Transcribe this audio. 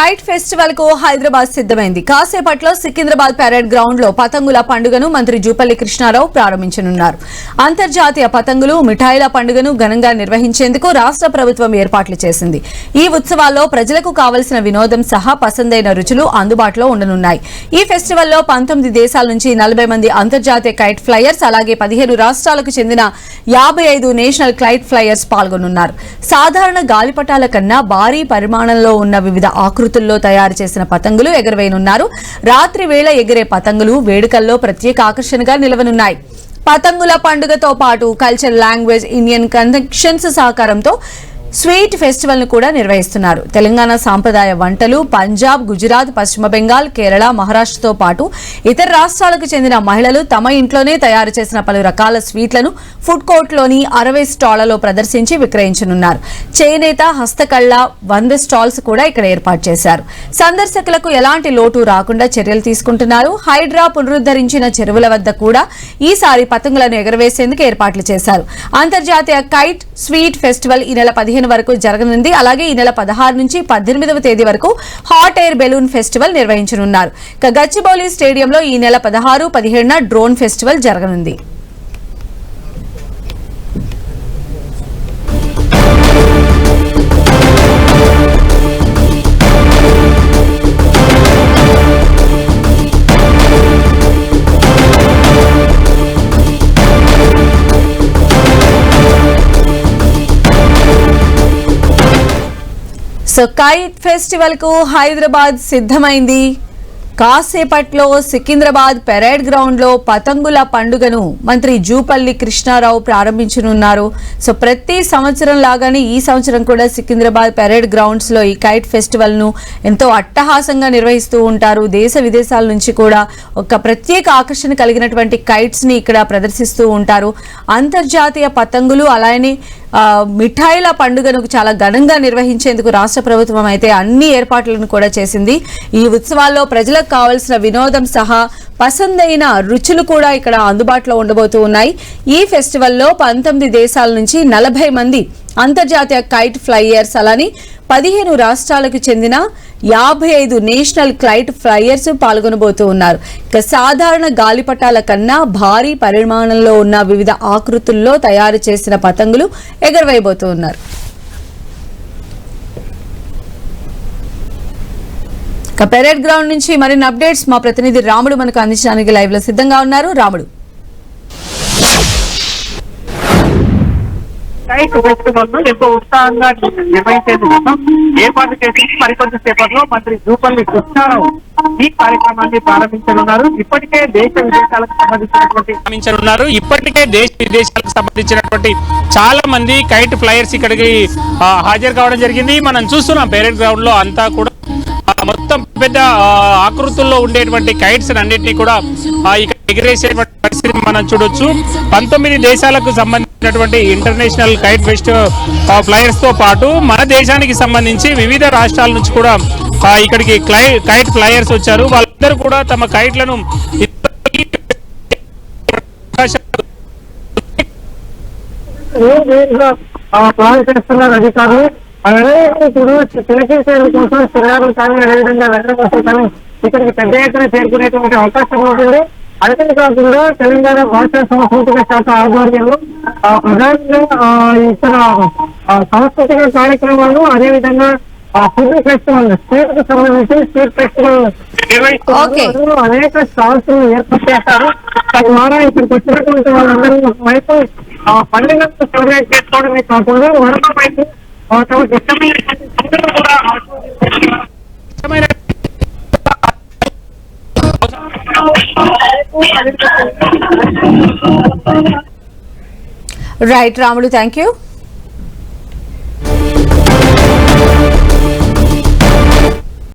Kite ఫెస్టివల్కు హైదరాబాద్ సిద్ధమైంది. కాసేపట్లో సికింద్రాబాద్ పెరేడ్ గ్రౌండ్లో పతంగుల పండుగను మంత్రి జూపల్లి కృష్ణారావు ప్రారంభించనున్నారు. అంతర్జాతీయ పతంగులు మిఠాయిల పండుగను ఘనంగా నిర్వహించేందుకు రాష్ట్ర ప్రభుత్వం ఏర్పాట్లు చేసింది. ఈ ఉత్సవాల్లో ప్రజలకు కావలసిన వినోదం సహా పసందైన రుచులు అందుబాటులో ఉండనున్నాయి. ఈ ఫెస్టివల్లో పంతొమ్మిది దేశాల నుంచి నలభై మంది అంతర్జాతీయ కైట్ ఫ్లైయర్స్ అలాగే పదిహేను రాష్ట్రాలకు చెందిన యాభై ఐదు నేషనల్ క్లైట్ ఫ్లైయర్స్ పాల్గొనున్నారు. సాధారణ గాలిపటాల కన్నా భారీ పరిమాణంలో ఉన్న వివిధ ఆకృతి ఆకృతుల్లో తయారు చేసిన పతంగులు ఎగరవేయనున్నారు. రాత్రి వేళ ఎగిరే పతంగులు వేడుకల్లో ప్రత్యేక ఆకర్షణగా నిలవనున్నాయి. పతంగుల పండుగతో పాటు కల్చర్ లాంగ్వేజ్ ఇండియన్ కనెక్షన్స్ సహకారంతో స్వీట్ ఫెస్టివల్ను కూడా నిర్వహిస్తున్నారు. తెలంగాణ సాంప్రదాయ వంటలు పంజాబ్ గుజరాత్ పశ్చిమ బెంగాల్ కేరళ మహారాష్ట్రతో పాటు ఇతర రాష్ట్రాలకు చెందిన మహిళలు తమ ఇంట్లోనే తయారు చేసిన పలు రకాల స్వీట్లను ఫుడ్ కోర్ట్లోని అరవై స్టాళ్ళలో ప్రదర్శించి విక్రయించనున్నారు. చేనేత హస్తకళ వంద స్టాల్స్ కూడా ఇక్కడ ఏర్పాటు చేశారు. సందర్శకులకు ఎలాంటి లోటు రాకుండా చర్యలు తీసుకుంటున్నారు. హైడ్రా పునరుద్ధరించిన చెరువుల వద్ద కూడా ఈసారి పతంగులను ఎగరవేసేందుకు ఏర్పాట్లు చేశారు. అంతర్జాతీయ కైట్ స్వీట్ ఫెస్టివల్ ఈ నెల పదిహేను వరకు జరగనుంది. అలాగే ఈ నెల పదహారు నుంచి పద్దెనిమిదవ తేదీ వరకు హాట్ ఎయిర్ బెలూన్ ఫెస్టివల్ నిర్వహించనున్నారు. ఇక గచ్చిబౌలి స్టేడియంలో ఈ నెల పదహారు పదిహేడున డ్రోన్ ఫెస్టివల్ జరగనుంది. సో కైట్ ఫెస్టివల్కు హైదరాబాద్ సిద్ధమైంది. కాసేపట్లో సికింద్రాబాద్ పెరేడ్ గ్రౌండ్లో పతంగుల పండుగను మంత్రి జూపల్లి కృష్ణారావు ప్రారంభించనున్నారు. సో ప్రతి సంవత్సరం లాగానే ఈ సంవత్సరం కూడా సికింద్రాబాద్ పెరేడ్ గ్రౌండ్స్లో ఈ కైట్ ఫెస్టివల్ను ఎంతో అట్టహాసంగా నిర్వహిస్తూ ఉంటారు. దేశ విదేశాల నుంచి కూడా ఒక ప్రత్యేక ఆకర్షణ కలిగినటువంటి కైట్స్ని ఇక్కడ ప్రదర్శిస్తూ ఉంటారు. అంతర్జాతీయ పతంగులు అలానే మిఠాయిల పండుగను చాలా ఘనంగా నిర్వహించేందుకు రాష్ట్ర ప్రభుత్వం అయితే అన్ని ఏర్పాట్లను కూడా చేసింది. ఈ ఉత్సవాల్లో ప్రజలకు కావలసిన వినోదం సహా పసందైన రుచులు కూడా ఇక్కడ అందుబాటులో ఉండబోతూ ఉన్నాయి. ఈ ఫెస్టివల్లో పంతొమ్మిది దేశాల నుంచి నలభై మంది అంతర్జాతీయ కైట్ ఫ్లైయర్స్ అలానే పదిహేను రాష్ట్రాలకు చెందిన యాభై ఐదు నేషనల్ క్లైట్ ఫ్లైయర్స్ పాల్గొనబోతూ ఉన్నారు. ఇక సాధారణ గాలిపటాల కన్నా భారీ పరిమాణంలో ఉన్న వివిధ ఆకృతుల్లో తయారు చేసిన పతంగులు ఎగరవేయబోతూ ఉన్నారు. ఇక పెరేడ్ గ్రౌండ్ నుంచి మరిన్ని అప్డేట్స్ మా ప్రతినిధి రాముడు మనకు అందించడానికి లైవ్లో సిద్ధంగా ఉన్నారు. రాముడు. ఎంతో ఉత్సాహంగా నిర్వహించేందుకు ఏర్పాటు చేసి మరికొంత సేపట్లో మంత్రి జూపల్లి కృష్ణారావు ఈ కార్యక్రమాన్ని ప్రారంభించనున్నారు. ఇప్పటికే దేశ విదేశాలకు సంబంధించినటువంటి ప్రారంభించనున్నారు. ఇప్పటికే దేశ విదేశాలకు సంబంధించినటువంటి చాలా మంది కైట్ ఫ్లైయర్స్ ఇక్కడికి హాజరు కావడం జరిగింది. మనం చూస్తున్నాం పేరెంట్ గ్రౌండ్లో అంతా కూడా. మొత్తం పెద్ద ఆకృతుల్లో ఉండేటువంటి కైట్స్ అన్నింటినీ కూడా ఇక్కడ ఎగిరేసేటువంటి పరిస్థితి మనం చూడొచ్చు. పంతొమ్మిది దేశాలకు సంబంధించినటువంటి ఇంటర్నేషనల్ కైట్ ఫెస్ట్ ఫ్లైయర్స్తో పాటు మన దేశానికి సంబంధించి వివిధ రాష్ట్రాల నుంచి కూడా ఇక్కడికి క్లై కైట్ ఫ్లైయర్స్ వచ్చారు. వాళ్ళందరూ కూడా తమ కైట్లను అధికారులు? అలాగే ఇప్పుడు తిలకించడం కోసం చిన్నారులు కానీ అదేవిధంగా వెళ్ళడం కోసం కానీ ఇక్కడికి పెద్ద ఎత్తున చేరుకునేటువంటి అవకాశం ఉంటుంది. అదే కాకుండా తెలంగాణ భాషా సాంస్కృతిక శాఖ ఆధ్వర్యంలో ప్రధానంగా ఆ, సాంస్కృతిక కార్యక్రమాలు అదేవిధంగా ఫుడ్ ఫెస్టివల్ స్వీట్కు సంబంధించి స్వీట్ ఫెస్టివల్ నిర్వహిస్తున్నారు అనేక స్టాల్స్ ఏర్పాటు చేశారు. తద్వారా ఇక్కడికి వచ్చినటువంటి వాళ్ళందరూ వైపు ఆ పండుగను సెలబ్రేట్ చేసుకోవడమే కాకుండా మరొక వైపు రైట్ రాములు థ్యాంక్ యూ